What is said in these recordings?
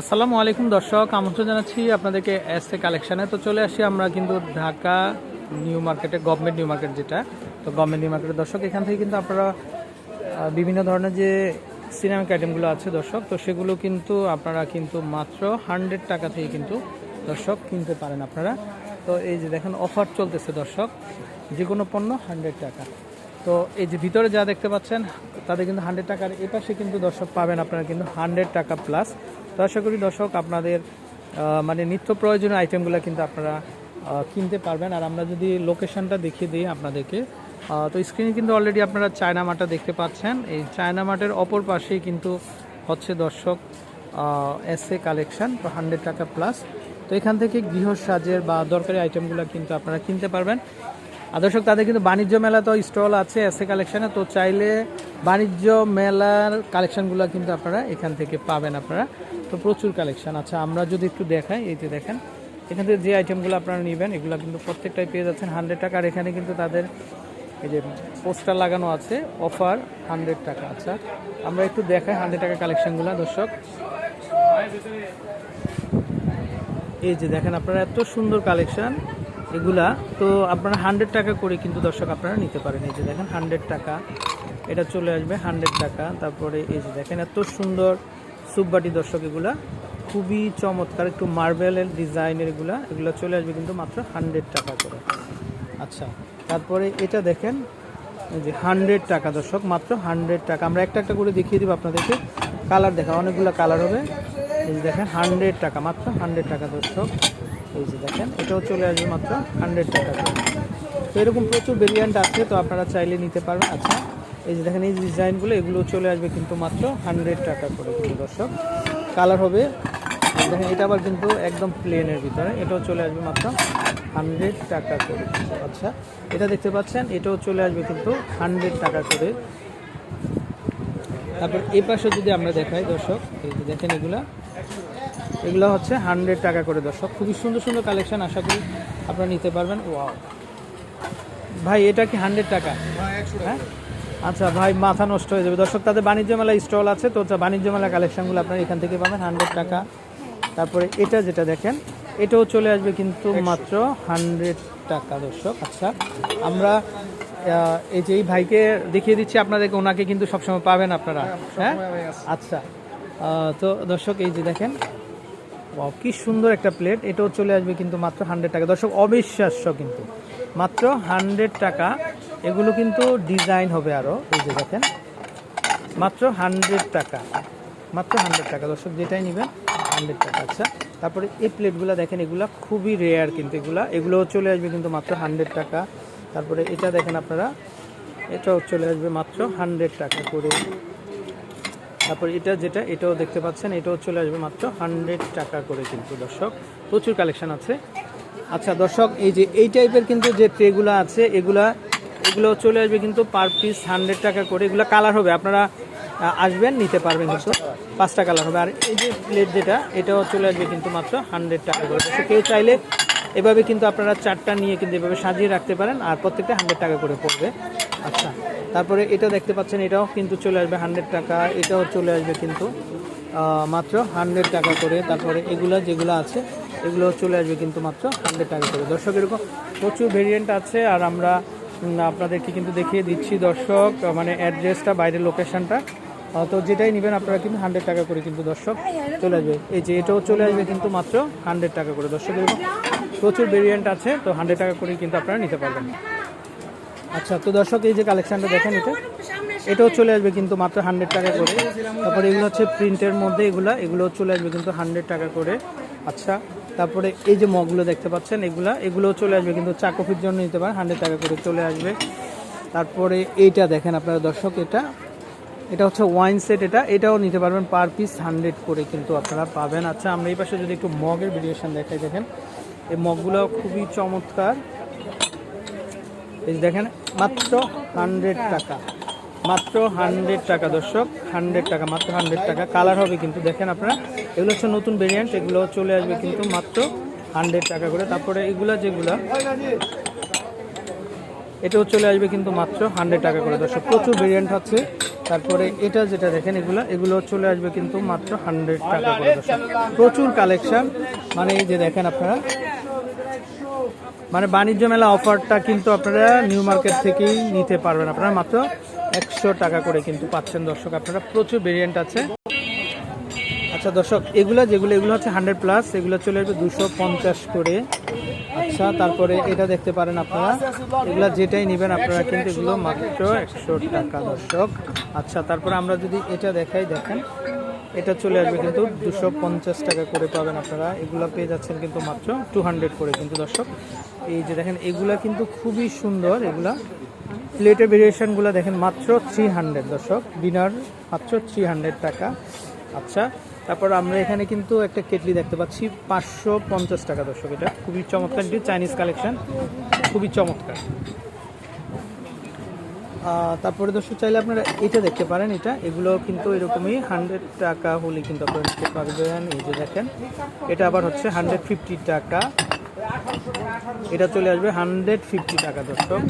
আসসালামু আলাইকুম দর্শক, আমন্ত্রণ জানাচ্ছি আপনাদেরকে এস এ। কালেকশানে তো চলে আসি আমরা কিন্তু ঢাকা নিউ মার্কেটে, গভর্নমেন্ট নিউ মার্কেট যেটা। তো গভর্নমেন্ট নিউ মার্কেটের দর্শক, এখান থেকে কিন্তু আপনারা বিভিন্ন ধরনের যে সিনেমিক আইটেমগুলো আছে দর্শক, তো সেগুলো কিন্তু আপনারা কিন্তু মাত্র হান্ড্রেড টাকা থেকে কিন্তু দর্শক কিনতে পারেন আপনারা। তো এই যে দেখেন অফার চলতেছে দর্শক, যে কোনো পণ্য হান্ড্রেড টাকা। তো এই যে ভিতরে যা দেখতে পাচ্ছেন তাদের কিন্তু হান্ড্রেড টাকার এ পাশে কিন্তু দর্শক পাবেন আপনারা কিন্তু হান্ড্রেড টাকা প্লাস তো আশা করি দর্শক আপনাদের মানে নিত্য প্রয়োজনীয় আইটেমগুলো কিন্তু আপনারা কিনতে পারবেন। আর আমরা যদি লোকেশনটা দেখিয়ে দিই আপনাদেরকে তো স্ক্রিনে কিন্তু অলরেডি আপনারা চায়না মার্টটা দেখতে পাচ্ছেন। এই চায়না মার্টের অপর পাশেই কিন্তু হচ্ছে দর্শক এস এ কালেকশান তো হান্ড্রেড টাকা প্লাস তো এখান থেকে গৃহ সাজের বা দরকারি আইটেমগুলো কিন্তু আপনারা কিনতে পারবেন। আর দর্শক, তাদের কিন্তু বাণিজ্য মেলা তো স্টল আছে এস এ কালেকশানে তো চাইলে বাণিজ্য মেলার কালেকশানগুলো কিন্তু আপনারা এখান থেকে পাবেন আপনারা। তো প্রচুর কালেকশান আচ্ছা আমরা যদি একটু দেখাই, এই যে দেখেন, এখান থেকে যে আইটেমগুলো আপনারা নেবেন, এগুলো কিন্তু প্রত্যেকটাই পেয়ে যাচ্ছেন হান্ড্রেড টাকা। আর এখানে কিন্তু তাদের এই যে পোস্টার লাগানো আছে অফার হান্ড্রেড টাকা। আচ্ছা আমরা একটু দেখাই হান্ড্রেড টাকা কালেকশানগুলো দর্শক। এই যে দেখেন, আপনারা এত সুন্দর কালেকশন এগুলা। তো আপনারা হান্ড্রেড টাকা করে কিন্তু, দর্শক, আপনারা নিতে পারেন। এই যে দেখেন হান্ড্রেড টাকা। এটা চলে আসবে হান্ড্রেড টাকা। তারপরে এই যে দেখেন, এত সুন্দর সুপবাটি দর্শক এগুলা। খুবই চমৎকার, একটু মার্বেলের ডিজাইনের এগুলা। এগুলো চলে আসবে কিন্তু মাত্র হান্ড্রেড টাকা করে। আচ্ছা তারপরে এটা দেখেন যে হান্ড্রেড টাকা দর্শক, মাত্র হান্ড্রেড টাকা। আমরা একটা একটা করে দেখিয়ে দিব আপনাদেরকে। কালার দেখা, অনেকগুলো কালার হবে। এই যে দেখেন হান্ড্রেড টাকা, মাত্র হান্ড্রেড টাকা দর্শক। এই যে দেখেন, এটাও চলে আসবে মাত্র হান্ড্রেড টাকা তো এরকম প্রচুর ভেরিয়েন্ট আছে, তো আপনারা চাইলে নিতে পারবেন। আচ্ছা এই যে দেখেন এই ডিজাইনগুলো এগুলো চলে আসবে কিন্তু মাত্র হান্ড্রেড টাকা করে কিন্তু দর্শক। কালার হবে দেখেন এটা আবার কিন্তু একদম প্লেনের ভিতরে এটাও চলে আসবে মাত্র হান্ড্রেড টাকা করে। আচ্ছা এটা দেখতে পাচ্ছেন এটাও চলে আসবে কিন্তু হান্ড্রেড টাকা করে। তারপর এই পাশে যদি আমরা দেখাই দর্শক এই যে দেখেন এগুলা এগুলো হচ্ছে হান্ড্রেড টাকা করে দর্শক। খুবই সুন্দর সুন্দর কালেকশন আশা করি আপনারা নিতে পারবেন। ওয়াও ভাই এটা কি হান্ড্রেড টাকা। হ্যাঁ? আচ্ছা ভাই মাথা নষ্ট হয়ে যাবে। দর্শক তাদের বাণিজ্য মেলা স্টল আছে। তো বাণিজ্য মেলা কালেকশনগুলো আপনারা এখান থেকে পাবেন হান্ড্রেড টাকা। তারপরে এটা যেটা দেখেন এটাও চলে আসবে কিন্তু মাত্র হান্ড্রেড টাকা দর্শক। আচ্ছা আমরা এই যে এই ভাইকে দেখিয়ে দিচ্ছি আপনাদেরকে ওনাকে কিন্তু সবসময় পাবেন আপনারা। হ্যাঁ আচ্ছা তো দর্শক এই যে দেখেন কি সুন্দর একটা প্লেট। এটাও চলে আসবে কিন্তু মাত্র হান্ড্রেড টাকা। দর্শক অবিশ্বাস্য কিন্তু। মাত্র হান্ড্রেড টাকা। এগুলো কিন্তু ডিজাইন হবে আরও এই যে দেখেন। মাত্র হান্ড্রেড টাকা, মাত্র হান্ড্রেড টাকা। দর্শক, যেটাই নেবেন, হান্ড্রেড টাকা আচ্ছা। তারপরে এই প্লেটগুলো দেখেন, এগুলা খুবই রেয়ার কিন্তু এগুলা। এগুলোও চলে আসবে কিন্তু মাত্র হান্ড্রেড টাকা। তারপরে এটা দেখেন আপনারা, এটাও চলে আসবে মাত্র হান্ড্রেড টাকা করে। তারপর এটা যেটা, এটাও দেখতে পাচ্ছেন, এটাও চলে আসবে মাত্র হান্ড্রেড টাকা করে কিন্তু, দর্শক। প্রচুর কালেকশান আছে। আচ্ছা দর্শক, এই যে, এই টাইপের কিন্তু যে ট্রেগুলো আছে, এগুলা এগুলো চলে আসবে কিন্তু পার পিস হান্ড্রেড টাকা করে। এগুলো কালার হবে, আপনারা আসবেন, নিতে পারবেন কিন্তু। পাঁচটা কালার হবে। আর এই যে প্লেট যেটা, এটাও চলে আসবে কিন্তু মাত্র হান্ড্রেড টাকা করে। কেউ চাইলে এভাবে কিন্তু আপনারা চারটা নিয়ে কিন্তু এভাবে সাজিয়ে রাখতে পারেন, আর প্রত্যেকটা হান্ড্রেড টাকা করে পড়বে। আচ্ছা তারপরে এটা দেখতে পাচ্ছেন, এটাও কিন্তু চলে আসবে হান্ড্রেড টাকা। এটাও চলে আসবে কিন্তু মাত্র হান্ড্রেড টাকা করে। তারপরে এগুলো যেগুলো আছে, এগুলো চলে আসবে কিন্তু মাত্র হান্ড্রেড টাকা করে। দর্শক, এরকম প্রচুর ভেরিয়েন্ট আছে, আর আমরা আপনাদেরকে কিন্তু দেখিয়ে দিচ্ছি, দর্শক। মানে অ্যাড্রেসটা বাইরের লোকেশনটা তো যেটাই নেবেন আপনারা কিন্তু হান্ড্রেড টাকা করে কিন্তু, দর্শক, চলে আসবে। এই যে এটাও চলে আসবে কিন্তু মাত্র হান্ড্রেড টাকা করে, দর্শক। এরকম প্রচুর ভেরিয়েন্ট আছে, তো হান্ড্রেড টাকা করে কিন্তু আপনারা নিতে পারবেন। আচ্ছা তো দর্শক, এই যে কালেকশানটা দেখেন এটা, এটাও চলে আসবে কিন্তু মাত্র হান্ড্রেড টাকা করে। তারপরে এগুলো হচ্ছে প্রিন্টের মধ্যে এগুলো এগুলো চলে আসবে কিন্তু হান্ড্রেড টাকা করে। আচ্ছা তারপরে এই যে মগগুলো দেখতে পাচ্ছেন, এগুলা, এগুলোও চলে আসবে, কিন্তু চা কফির জন্য নিতে পারেন, হান্ড্রেড টাকা করে চলে আসবে। তারপরে এইটা দেখেন আপনারা দর্শক, এটা এটা হচ্ছে ওয়াইন সেট, এটা, এটাও নিতে পারবেন পার পিস হান্ড্রেড করে কিন্তু আপনারা পাবেন। আচ্ছা আমরা এই পাশে যদি একটু মগের ভিডিওশন দেখাই, দেখেন, এই মগগুলো খুবই চমৎকার। এই দেখেন, মাত্র হান্ড্রেড টাকা, মাত্র হান্ড্রেড টাকা দর্শক, হান্ড্রেড টাকা, মাত্র হান্ড্রেড টাকা। কালার হবে কিন্তু, দেখেন আপনারা এগুলো হচ্ছে নতুন ভেরিয়েন্ট এগুলো চলে আসবে কিন্তু মাত্র হান্ড্রেড টাকা করে। তারপরে এগুলা যেগুলা, এটাও চলে আসবে কিন্তু মাত্র হান্ড্রেড টাকা করে। দর্শক, প্রচুর ভেরিয়েন্ট আছে তারপরে এটা যেটা দেখেন এগুলো এগুলো চলে আসবে কিন্তু মাত্র হান্ড্রেড টাকা করে। দর্শক। প্রচুর কালেকশন মানে এই যে দেখেন আপনারা মানে বাণিজ্য মেলা অফারটা কিন্তু আপনারা নিউ মার্কেট থেকেই নিতে পারবেন। আপনারা মাত্র একশো টাকা করে কিন্তু পাচ্ছেন। দর্শক, আপনারা প্রচুর ভেরিয়েন্ট আছে। আচ্ছা দর্শক, এগুলো যেগুলো, এগুলো হচ্ছে হান্ড্রেড প্লাস এগুলো চলে আসবে দুশো পঞ্চাশ করে। আচ্ছা তারপরে এটা দেখতে পারেন আপনারা। এগুলো যেটাই নেবেন আপনারা কিন্তু এগুলো মাত্র একশো টাকা, দর্শক। আচ্ছা তারপরে আমরা যদি এটা দেখাই, দেখেন, এটা চলে আসবে কিন্তু দুশো পঞ্চাশ টাকা করে পাবেন আপনারা। এগুলো পেয়ে যাচ্ছেন কিন্তু মাত্র টু হান্ড্রেড করে কিন্তু, দর্শক। এই যে দেখেন, এগুলা কিন্তু খুবই সুন্দর, এগুলা। প্লেটের ভেরিয়েশনগুলো দেখেন, মাত্র থ্রি হান্ড্রেড দর্শক। ডিনার মাত্র থ্রি হান্ড্রেড টাকা। আচ্ছা তারপর আমরা এখানে কিন্তু একটা কেটলি দেখতে পাচ্ছি, পাঁচশো পঞ্চাশ টাকা দর্শক এটা। খুবই চমৎকার একটি চাইনিজ কালেকশন খুবই চমৎকার। তারপরে দর্শক চাইলে আপনারা এটা দেখতে পারেন এটা। এগুলো কিন্তু এরকমই হান্ড্রেড টাকা হলে কিন্তু আপনারা নিতে পারবেন। এই যে দেখেন, এটা আবার হচ্ছে হান্ড্রেড ফিফটি টাকা। এটা চলে আসবে হান্ড্রেড ফিফটি টাকা দর্শক।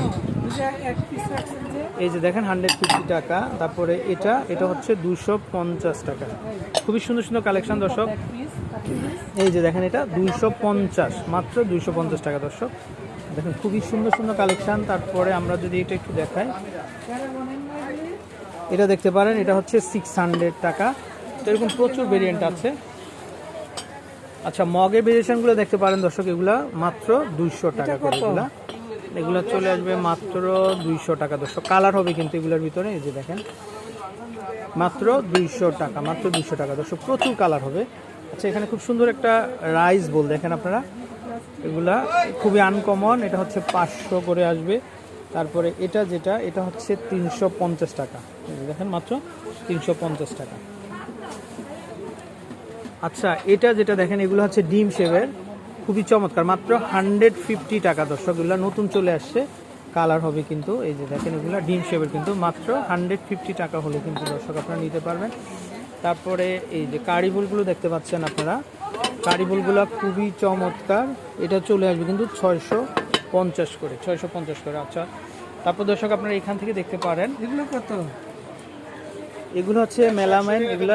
এই যে দেখেন হান্ড্রেড ফিফটি টাকা। তারপরে এটা এটা হচ্ছে দুশো পঞ্চাশ টাকা। খুবই সুন্দর সুন্দর কালেকশন দর্শক। এই যে দেখেন এটা দুশো পঞ্চাশ মাত্র দুইশো পঞ্চাশ টাকা দর্শক। দেখেন খুবই সুন্দর সুন্দর কালেকশন তারপরে আমরা যদি এটা একটু দেখাই। এটা দেখতে পারেন এটা হচ্ছে সিক্স হান্ড্রেড টাকা। তো এরকম প্রচুর ভেরিয়েন্ট আছে। আচ্ছা মগের ভেরিয়েশনগুলো দেখতে পারেন দর্শক এগুলা মাত্র দুইশো টাকা করে এগুলা চলে আসবে মাত্র দুইশো টাকা দর্শক। কালার হবে কিন্তু এগুলোর ভিতরে, এই যে দেখেন। মাত্র দুইশো টাকা, মাত্র দুইশো টাকা দর্শক, প্রচুর কালার হবে। আচ্ছা এখানে খুব সুন্দর একটা রাইস বল দেখেন আপনারা। এগুলা খুবই আনকমন এটা হচ্ছে পাঁচশো করে আসবে। তারপরে এটা যেটা, এটা হচ্ছে তিনশো পঞ্চাশ টাকা। দেখেন মাত্র তিনশো পঞ্চাশ টাকা। আচ্ছা এটা যেটা দেখেন, এগুলো হচ্ছে ডিম শেভের খুবই চমৎকার। মাত্র হান্ড্রেড ফিফটি টাকা দর্শক, এগুলো নতুন চলে আসছে। কালার হবে কিন্তু, এই যে দেখেন এগুলো, ডিম শেভের কিন্তু মাত্র হান্ড্রেড ফিফটি টাকা হলে কিন্তু দর্শক আপনারা নিতে পারবেন। তারপরে এই যে কারি বুলগুলো দেখতে পাচ্ছেন আপনারা। কারি বুলগুলো খুবই চমৎকার। এটা চলে আসবে কিন্তু ছয়শো পঞ্চাশ করে, ছয়শো পঞ্চাশ করে আচ্ছা। তারপর দর্শক আপনারা এখান থেকে দেখতে পারেন। এগুলো কত? এগুলো হচ্ছে মেলামাইন, এগুলো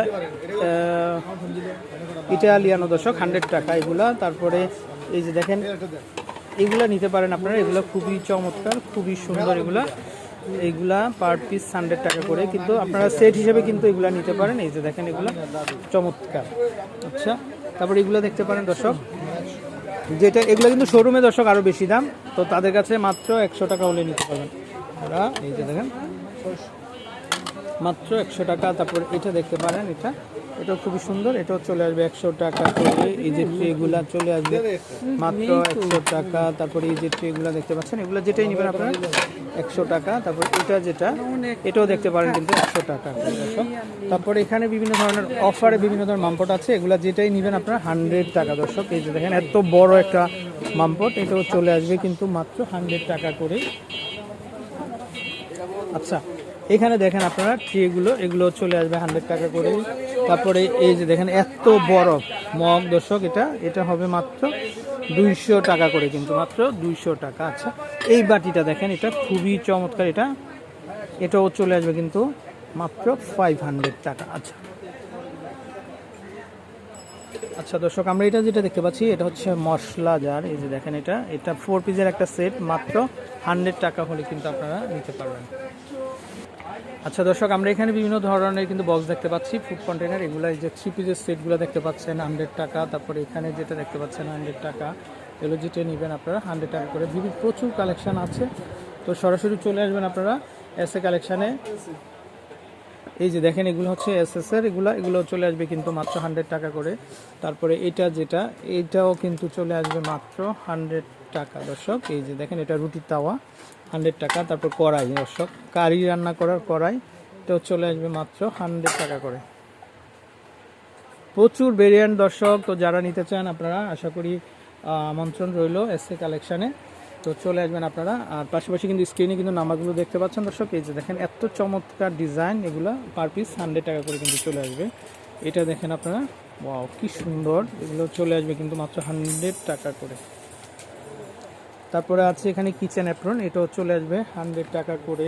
ইটালিয়ানো দর্শক হান্ড্রেড টাকা এগুলা। তারপরে এই যে দেখেন, এগুলো নিতে পারেন আপনারা, এগুলো খুবই চমৎকার, খুবই সুন্দর এগুলা। এইগুলা পার পিস হান্ড্রেড টাকা করে, কিন্তু আপনারা সেট হিসেবে কিন্তু এগুলা নিতে পারেন। এই যে দেখেন এগুলো, চমৎকার। আচ্ছা তারপর এগুলো দেখতে পারেন দর্শক। যেটা, এগুলো কিন্তু শোরুমে দর্শক আরও বেশি দাম, তো তাদের কাছে মাত্র একশো টাকা হলে নিতে পারবেন। এই যে দেখেন। মাত্র একশো টাকা। তারপর এটা দেখতে পারেন এটা। এটাও খুবই সুন্দর। এটাও চলে আসবে একশো টাকা করে। এই যে ট্রেগুলা চলে আসবে মাত্র একশো টাকা। তারপরে এই যে ট্রেগুলা দেখতে পাচ্ছেন, এগুলো যেটাই নেবেন আপনারা, একশো টাকা। তারপর এটা যেটা, এটাও দেখতে পারেন কিন্তু একশো টাকা তারপরে এখানে বিভিন্ন ধরনের অফারে বিভিন্ন ধরনের মামপট আছে। এগুলো যেটাই নেবেন আপনারা হান্ড্রেড টাকা, দর্শক। এই যে দেখেন, এত বড় একটা মামপট। এটাও চলে আসবে কিন্তু মাত্র হান্ড্রেড টাকা করে। আচ্ছা এখানে দেখেন আপনারা ট্রেগুলো এগুলো? চলে আসবে হান্ড্রেড টাকা করে। তারপরে এই যে দেখেন, এত বড় মগ দর্শক এটা। এটা হবে মাত্র দুইশো টাকা করে কিন্তু, মাত্র দুইশো টাকা। আচ্ছা এই বাটিটা দেখেন, এটা খুবই চমৎকার। এটা, এটাও চলে আসবে কিন্তু মাত্র ফাইভ হান্ড্রেড টাকা। আচ্ছা আচ্ছা দর্শক, আমরা এটা যেটা দেখতে পাচ্ছি, এটা হচ্ছে মশলা জার। এই যে দেখেন এটা এটা ফোর পিসের একটা সেট মাত্র হান্ড্রেড টাকা হলে কিন্তু আপনারা নিতে পারবেন। আচ্ছা দর্শক, আমরা এখানে বিভিন্ন ধরনের কিন্তু বক্স দেখতে পাচ্ছি ফুড কন্টেনার এগুলো যে থ্রি পিসের সেটগুলো দেখতে পাচ্ছেন হান্ড্রেড টাকা, তারপরে এখানে যেটা দেখতে পাচ্ছেন হান্ড্রেড টাকা, এগুলো যেটা নেবেন আপনারা হান্ড্রেড টাকা করে। বিভিন্ন প্রচুর কালেকশান আছে, তো সরাসরি চলে আসবেন আপনারা এসে কালেকশানে এই যে দেখেন, এগুলো হচ্ছে এসএসএর এগুলো এগুলো চলে আসবে কিন্তু মাত্র হান্ড্রেড টাকা করে। তারপরে এটা যেটা, এটাও কিন্তু চলে আসবে মাত্র হান্ড্রেড টাকা, দর্শক। এই যে দেখেন, এটা রুটির তাওয়া হান্ড্রেড টাকা। তারপর কড়াই, দর্শক। কারি রান্না করার কড়াই, এটাও চলে আসবে মাত্র হান্ড্রেড টাকা করে। প্রচুর ভেরিয়েন্ট দর্শক। তো যারা নিতে চান, আপনারা আশা করি আমন্ত্রণ রইল এসএ কালেকশানে তো চলে আসবেন আপনারা। আর পাশাপাশি কিন্তু স্ক্রিনে কিন্তু নাম্বারগুলো দেখতে পাচ্ছেন দর্শক। এই যে দেখেন, এত চমৎকার ডিজাইন এগুলো পার পিস হান্ড্রেড টাকা করে কিন্তু চলে আসবে। এটা দেখেন আপনারা ওয়াও কি সুন্দর। এগুলো চলে আসবে কিন্তু মাত্র হান্ড্রেড টাকা করে। তারপরে আছে এখানে কিচেন অ্যাপ্রন এটাও চলে আসবে হান্ড্রেড টাকা করে।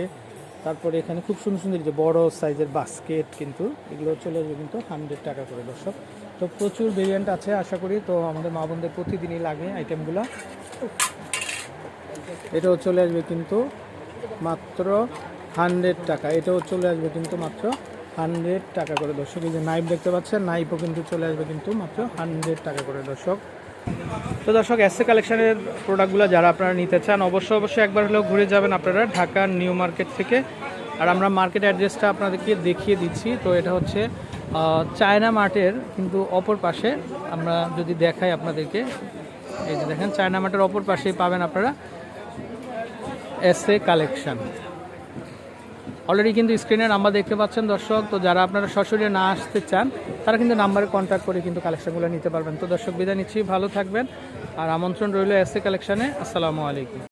তারপরে এখানে খুব সুন্দর সুন্দর যে বড় সাইজের বাস্কেট কিন্তু, এগুলো চলে আসবে কিন্তু হান্ড্রেড টাকা করে দর্শক। তো প্রচুর ভেরিয়েন্ট আছে আশা করি। তো আমাদের মা বোনদের প্রতিদিনই লাগে আইটেমগুলো এটাও চলে আসবে কিন্তু মাত্র হান্ড্রেড টাকা। এটাও চলে আসবে কিন্তু মাত্র হান্ড্রেড টাকা করে। দর্শক, এই যে নাইফ দেখতে পাচ্ছেন, নাইফও কিন্তু চলে আসবে কিন্তু মাত্র হান্ড্রেড টাকা করে। দর্শক, তো দর্শক এসএ কালেকশনের প্রোডাক্টগুলো যারা আপনারা নিতে চান অবশ্যই অবশ্যই একবার হলেও ঘুরে যাবেন আপনারা ঢাকার নিউ মার্কেট থেকে। আর আমরা মার্কেট অ্যাড্রেসটা আপনাদেরকে দেখিয়ে দিচ্ছি। তো এটা হচ্ছে চায়না মার্টের কিন্তু অপর পাশে আমরা যদি দেখাই আপনাদেরকে, এই যে দেখেন, চায়না মার্টের অপর পাশেই পাবেন আপনারা এসএ কালেকশান। অলরেডি কিন্তু স্ক্রিনে নাম্বার দেখতে পাচ্ছেন দর্শক, তো যারা আপনারা সরাসরি না আসতে চান, তারা কিন্তু নাম্বারে কন্ট্যাক্ট করে কিন্তু কালেকশানগুলো নিতে পারবেন। তো দর্শক বিদায় নিচ্ছি, ভালো থাকবেন। আর আমন্ত্রণ রইল এসএ কালেকশানে। আসসালামু আলাইকুম।